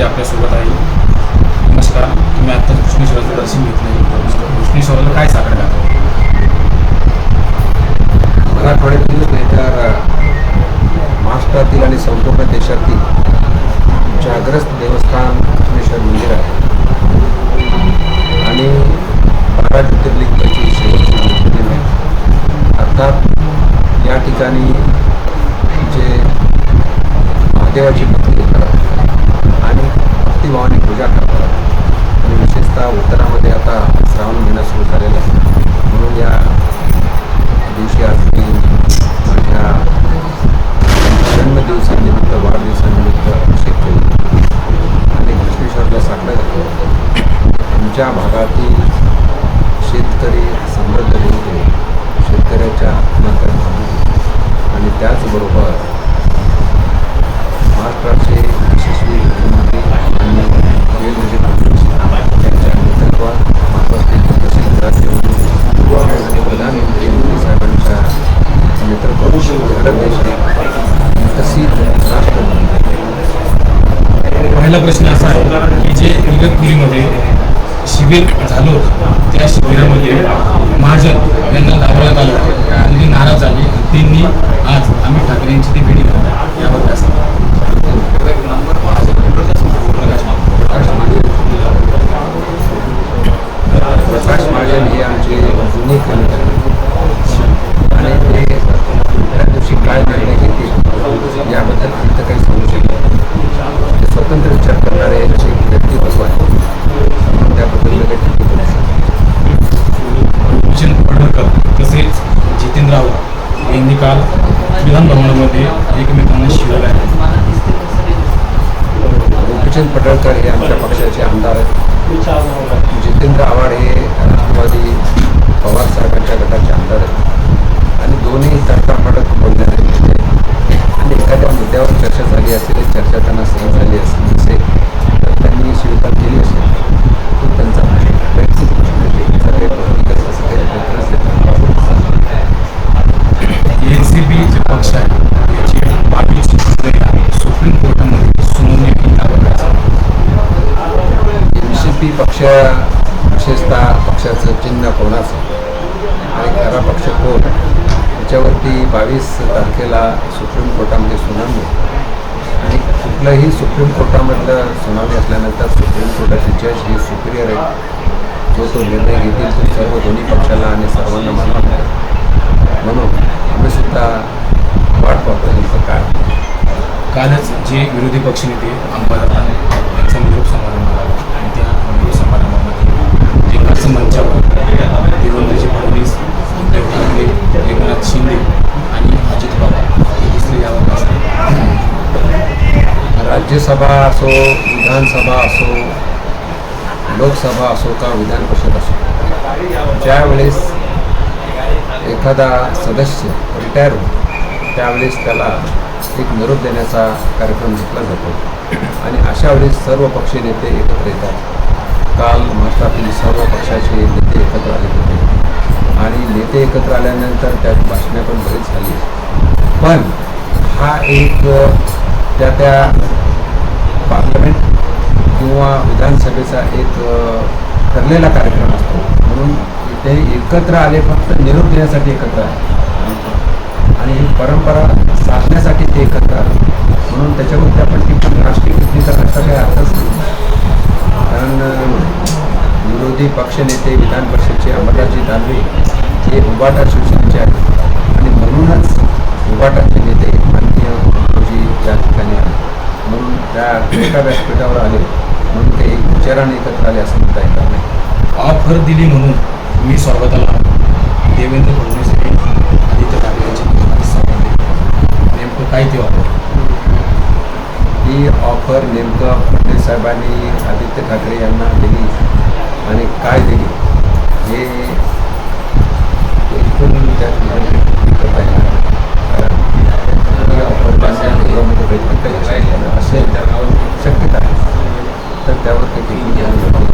ते आपल्यासोबत आहे. नमस्कार. तुम्ही आत्ता घृष्णेश्वराचं दर्शन घेतलं घृष्णेश्वराला काय साकडं घातलं मराठवाड्यातील नाही तर महाराष्ट्रातील आणि संपूर्ण देशातील जाग्रस्त देवस्थान घृष्णेश्वर मंदिर आहे. आणि बारा ज्योतिर्लिंगाची शेवटची ज्योतिर्लिंग आहे. अर्थात या ठिकाणी पूजा करतात आणि विशेषतः उत्तरामध्ये आता श्रावण महिना सुरू झालेला आहे. म्हणून या दिवशी आज मी माझ्या विकसित राष्ट्र पहिला प्रश्न असा आहे की जे इगतपुरीमध्ये शिबिर झालं त्या शिबिरामध्ये महाजन यांना दाबवण्यात आलं. आणि नाराज झाले त्यांनी आज आम्ही ठाकरे यांची ती भेटी यावर काय सांगा प्रकाश महाजन प्रकाश महाजन हे आमचे जुने कर्मचारी आणि ते त्या दिवशी काय निर्णय घेतील याबद्दल आम्ही तर काही सांगू शकत नाही. ते स्वतंत्र विचार करणारे यांचे एक व्यक्तिमत्व आहे म्हणून त्याबद्दल मी काही टिप्पणी करू शकत नाही. भूषण पडळकर तसेच जितेंद्र आव्हाड यांनी काल विधानभवनामध्ये एकमेकांना शिवलं आहे. गोपीचंद पडळकर हे आमच्या पक्षाचे आमदार आहेत. जितेंद्र आव्हाड हे राष्ट्रवादी पवार साहेबांच्या गटाचे आमदार आहेत. आणि दोन्ही तडकाफडक आहेत. आणि एखाद्या मुद्द्यावर चर्चा झाली असेल चर्चा त्यांना सहन झाली असेल नसेल तर त्यांनी स्वीकार केली असेल तो त्यांचा वैयक्तिक प्रश्न असं एन सी पी जे पक्ष आहे विशेषतः पक्षाचं चिन्ह कोणाचं? आणि खरा पक्ष कोण? याच्यावरती बावीस तारखेला सुप्रीम कोर्टामध्ये सुनावणी. आणि कुठलंही सुप्रीम कोर्टामधलं सुनावणी असल्यानंतर सुप्रीम कोर्टाचे जज हे सुपिरियर आहे जो तो निर्णय घेतील तो सर्व दोन्ही पक्षाला आणि सर्वांना मानवा म्हणून आम्ही सुद्धा वाट पाहतो त्यांचं काय. कालच जे विरोधी पक्षनेते राज्यसभा असो विधानसभा असो लोकसभा असो का विधान परिषद असो ज्यावेळेस एखादा सदस्य रिटायर होतो त्यावेळेस त्याला एक निरोप देण्याचा कार्यक्रम घेतला जातो. आणि अशा वेळेस सर्व पक्षी नेते एकत्र येतात. काल महाराष्ट्रातील सर्व पक्षाचे नेते एकत्र आले होते. आणि नेते एकत्र आल्यानंतर त्यात भाषणे पण बरीच झाली. पण हा एक त्या त्या पार्लमेंट किंवा विधानसभेचा एक ठरलेला कार्यक्रम असतो. म्हणून ते एकत्र आले फक्त निरोप देण्यासाठी एकत्र आहे आणि ही परंपरा साधण्यासाठी ते एकत्र आले. म्हणून त्याच्यामध्ये आपण टिप्पणी राष्ट्रीय कृतीचा करण्याचा काही अर्थच नाही. कारण विरोधी पक्षनेते विधान परिषदचे अमरराजी दानवे हे उबाटा शिवसेनेचे आहेत. आणि म्हणूनच उबाटाचे एका व्यासपीठावर आले म्हणून ते विचाराने एकत्र आले असं म्हणता येणार नाही. ऑफर दिली म्हणून मी स्वागताला देवेंद्र फडणवीस आदित्य ठाकरे यांची संबंधित नेमकं काय ते ऑफर? ही ऑफर नेमकं फडणवीस साहेबांनी आदित्य ठाकरे यांना दिली आणि काय दिली? carros que te